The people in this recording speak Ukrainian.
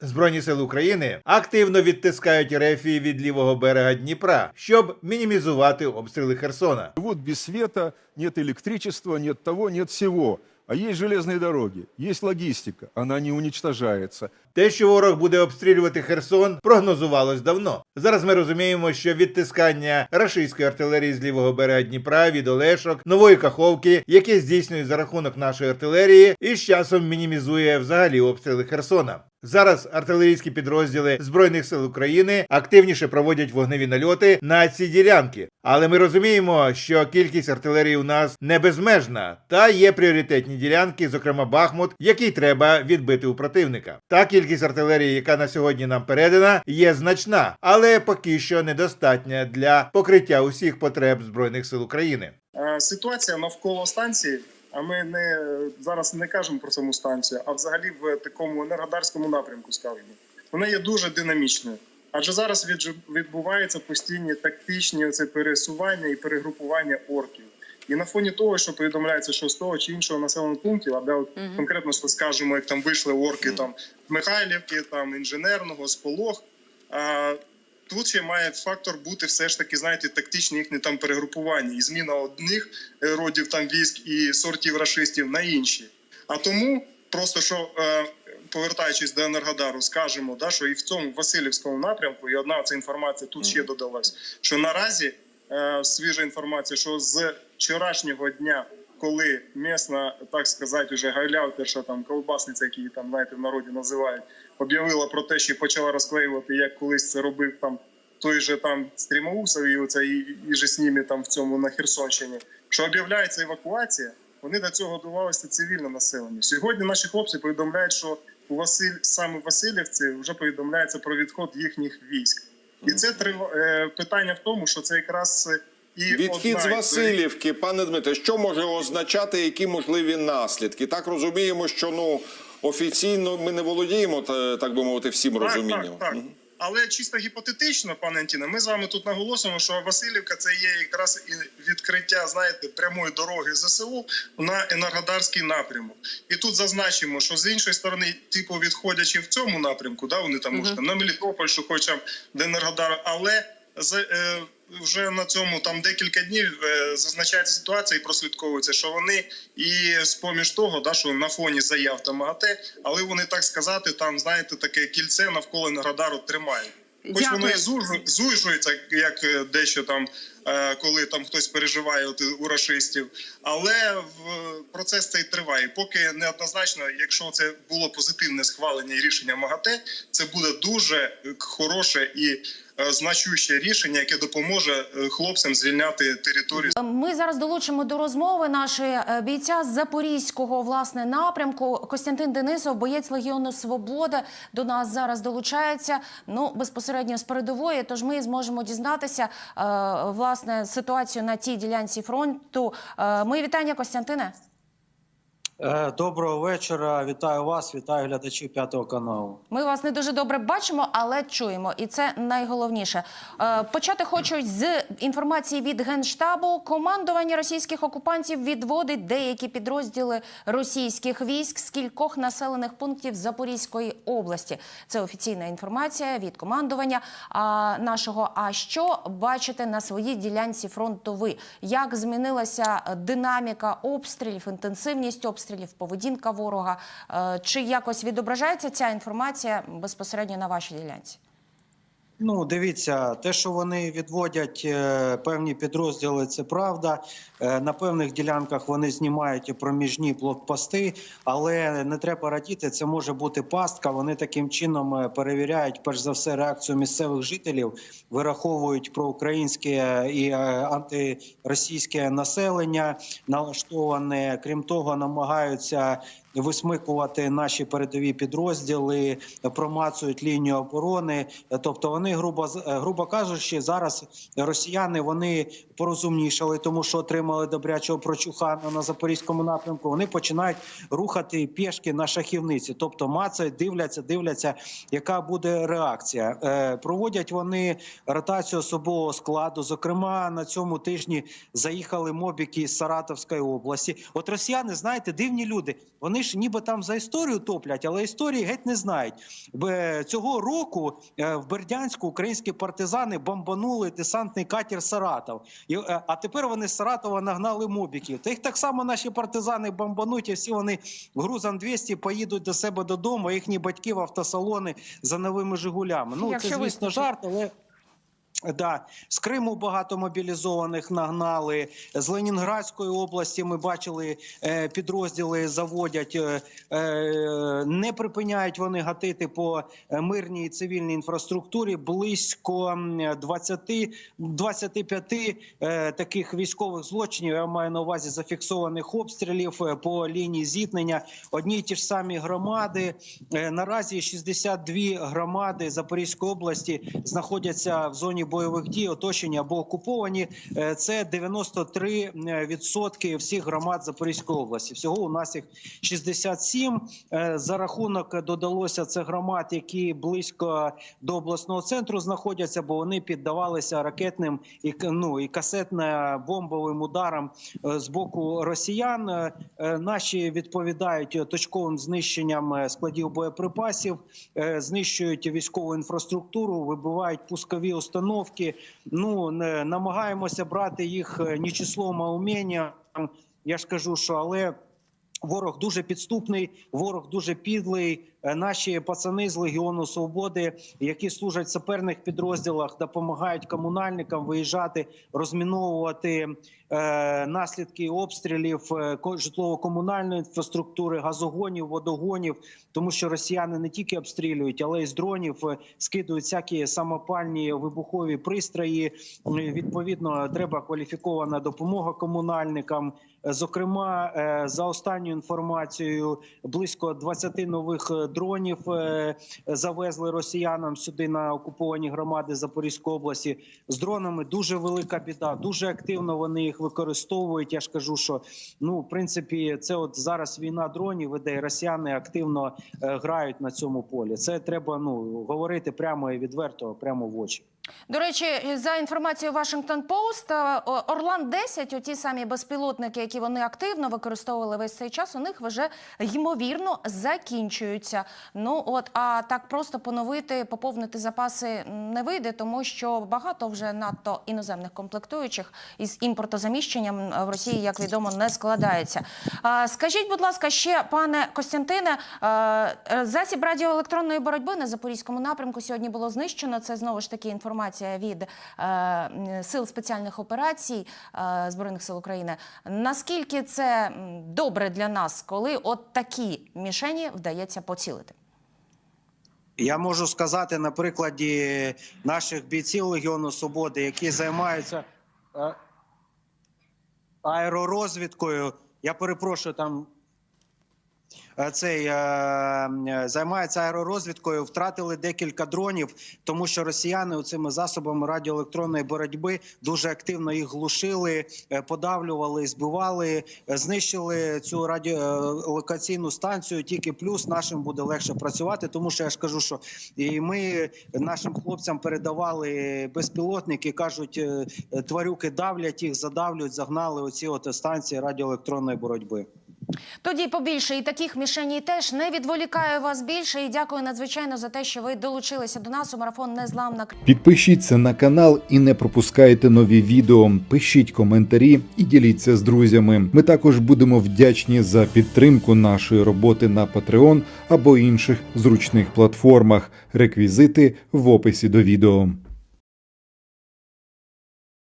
Збройні сили України активно відтискають рефії від лівого берега Дніпра, щоб мінімізувати обстріли Херсона. Вот без света, нет электричества, нет того, нет всего. А есть железные дороги, есть логистика, она не уничтожается. Те, що ворог буде обстрілювати Херсон, прогнозувалось давно. Зараз ми розуміємо, що відтискання рашистської артилерії з лівого берега Дніпра від Олешок, нової Каховки, яке здійснюють за рахунок нашої артилерії, і з часом мінімізує взагалі обстріли Херсона. Зараз артилерійські підрозділи збройних сил України активніше проводять вогневі нальоти на ці ділянки. Але ми розуміємо, що кількість артилерії у нас не безмежна, та є пріоритетні ділянки, зокрема Бахмут, який треба відбити у противника. Та кількість артилерії, яка на сьогодні нам передана, є значна, але поки що недостатня для покриття усіх потреб збройних сил України. Е, Ситуація навколо станції. А ми не зараз не кажемо про саму станцію, а взагалі в такому енергодарському напрямку скажемо. Вона є дуже динамічною. Адже зараз відбуваються постійні тактичні оце пересування і перегрупування орків. І на фоні того, що повідомляється, що з того чи іншого населеного пункту, або от конкретно що скажемо, як там вийшли орки там Михайлівки, там інженерного, з Полог. А, тут ще має фактор бути все ж таки, знаєте, тактичне їхнє там перегрупування і зміна одних е, родів там військ і сортів рашистів на інші. А тому просто що. Е, Повертаючись до Енергодару, скажемо, да, що і в цьому Васильівському напрямку, і одна ця інформація тут ще додалась, що наразі е, свіжа інформація, що з вчорашнього дня, коли місна, так сказати, вже гайлявтерша, там колбасниця, які її там знаєте, в народі називають, об'явила про те, що почала розклеювати, як колись це робив там той же там Стрімоусов і оце і, і же з ними там в цьому на Херсонщині, що об'являється евакуація. Вони до цього готувалися цивільне населення. Сьогодні наші хлопці повідомляють, що у Василь саме Васильівці вже повідомляється про відход їхніх військ, і це е, питання в тому, що це якраз е, і Відхід з Васильівки, пане Дмитре, що може означати, які можливі наслідки? Так розуміємо, що ну офіційно ми не володіємо, та- так би мовити, всім Так, розумінням. Так, так. Але чисто гіпотетично, пане Антіне, ми з вами тут наголосимо, що Васильівка це є якраз і відкриття, знаєте, прямої дороги ЗСУ на енергодарський напрямок. І тут зазначимо, що з іншої сторони, типу, відходячи в цьому напрямку, да, вони там можуть на Мелітополь, що хоча б до Енергодара, але з, е, вже на цьому там декілька днів е, зазначається ситуація і прослідковується, що вони і з поміж того, да, що на фоні заяв та МАГАТЕ, але вони так сказати, там знаєте, таке кільце навколо Енергодару тримають. Хоч Дякую. воно і зужується, як е, дещо там, е, коли там хтось переживає от, у рашистів, але процес цей триває. Поки неоднозначно, якщо це було позитивне схвалення і рішення МАГАТЕ, це буде дуже хороше і значуще рішення, яке допоможе е, хлопцям звільняти територію Ми зараз долучимо до розмови нашої е, бійця з запорізького власне напрямку. Костянтин Денисов, боєць Легіону Свобода, до нас зараз долучається. Ну безпосередньо з передової. Тож ми зможемо дізнатися е, власне ситуацію на тій ділянці фронту. Е, Мої вітання, Костянтине. Е, Доброго вечора. Вітаю вас, вітаю глядачів п'ятого каналу. Ми вас не дуже добре бачимо, але чуємо, і це найголовніше. Е, Почати хочу з інформації від генштабу. Командування російських окупантів відводить деякі підрозділи російських військ з кількох населених пунктів Запорізької області. Це офіційна інформація від командування нашого. А що бачите на своїй ділянці фронту? Ви як змінилася динаміка обстрілів, інтенсивність обстрілів, поведінка ворога? Е, Чи якось відображається ця інформація безпосередньо на вашій ділянці? Ну, дивіться, те, що вони відводять е, певні підрозділи, це правда. Е, на певних ділянках вони знімають і проміжні блокпости, але не треба радіти. Це може бути пастка. Вони таким чином е, перевіряють перш за все реакцію місцевих жителів, вираховують проукраїнське і антиросійське населення, налаштоване. Крім того, намагаються висмикувати наші передові підрозділи, промацують лінію оборони. Тобто, вони грубо е, грубо кажучи, зараз росіяни вони порозумнішали, тому що отримали добрячого прочухана на запорізькому напрямку. Вони починають рухати пішки на шахівниці, тобто мацають, дивляться, дивляться, яка буде реакція. Е, проводять вони ротацію особового складу. Зокрема, на цьому тижні заїхали мобіки з Саратовської області. От росіяни, знаєте, дивні люди. Вони розумієш, ніби там за історію топлять, але історії геть не знають. Цього року е, в Бердянську українські партизани бомбанули десантний катер Саратов. Е, а тепер вони з Саратова нагнали мобіків. Та їх так само наші партизани бомбануть, і всі вони грузом 200 поїдуть до себе додому, а їхні батьки в автосалони за новими Жигулями. Ну Якщо це звісно вистачить. жарт, але. Да, з Криму багато мобілізованих нагнали. З Ленінградської області ми бачили е, підрозділи заводять, е, е, не припиняють вони гатити по мирній цивільній інфраструктурі. Близько м, 20, 25 е, таких військових злочинів. Я маю на увазі зафіксованих обстрілів по лінії зіткнення. Одні й ті ж самі громади. Наразі 62 громади Запорізької області знаходяться в зоні бойових дій, оточені або окуповані. Е, Це 93% всіх громад Запорізької області. Всього у нас їх 67. Е, За рахунок додалося це громад, які близько до обласного центру знаходяться, бо вони піддавалися ракетним і ну і касетно-бомбовим ударам е, з боку росіян. Е, е, Наші відповідають е, точковим знищенням е, складів боєприпасів, е, знищують військову інфраструктуру, вибивають пускові установки. Ну намагаємося брати їх не числом, а умінням. Я ж кажу, що але. Ворог дуже підступний, ворог дуже підлий. Е, Наші пацани з Легіону Свободи, які служать в саперних підрозділах, допомагають комунальникам виїжджати, розміновувати е, наслідки обстрілів е, житлово-комунальної інфраструктури, газогонів, водогонів, тому що росіяни не тільки обстрілюють, але й з дронів е, скидують всякі самопальні вибухові пристрої. Відповідно, треба кваліфікована допомога комунальникам. Зокрема, за останньою інформацією, близько 20 нових дронів е, завезли росіянам сюди на окуповані громади Запорізької області. З дронами дуже велика біда. Дуже активно вони їх використовують. Я ж кажу, що ну в принципі це от зараз війна дронів іде, і росіяни активно е, грають на цьому полі. Це треба ну говорити прямо і відверто, прямо в очі. До речі, за інформацією Washington Post, е, Орлан 10 оті самі безпілотники, які вони активно використовували весь цей час, у них вже ймовірно закінчуються. Ну от а так просто поновити, поповнити запаси не вийде, тому що багато вже надто іноземних комплектуючих із імпортозаміщенням в Росії, як відомо, не складається. Скажіть, будь ласка, ще пане Костянтине, е, е, засіб радіоелектронної боротьби на запорізькому напрямку сьогодні було знищено. Це знову ж таки інформація від е, сил спеціальних операцій е, збройних сил України. Наскільки це добре для нас, коли от такі мішені вдається поцілити? Я можу сказати на прикладі наших бійців Легіону Свободи, які займаються е, аеророзвідкою. Я перепрошую там. Е, Цей е, займається аеророзвідкою, втратили декілька дронів, тому що росіяни цими засобами радіоелектронної боротьби дуже активно їх глушили, е, подавлювали, збивали, знищили цю радіолокаційну станцію. Тільки плюс нашим буде легше працювати, тому що я ж кажу, що і ми нашим хлопцям передавали безпілотники, кажуть, тварюки давлять їх, задавлюють, загнали оці от станції радіоелектронної боротьби. Тоді побільше і таких мішеній теж не відволікаю вас більше. І дякую надзвичайно за те, що ви долучилися до нас у марафон Незламна Підпишіться на канал і не пропускайте нові відео. Пишіть коментарі і діліться з друзями. Ми також будемо вдячні за підтримку нашої роботи на Patreon або інших зручних платформах. Реквізити в описі до відео.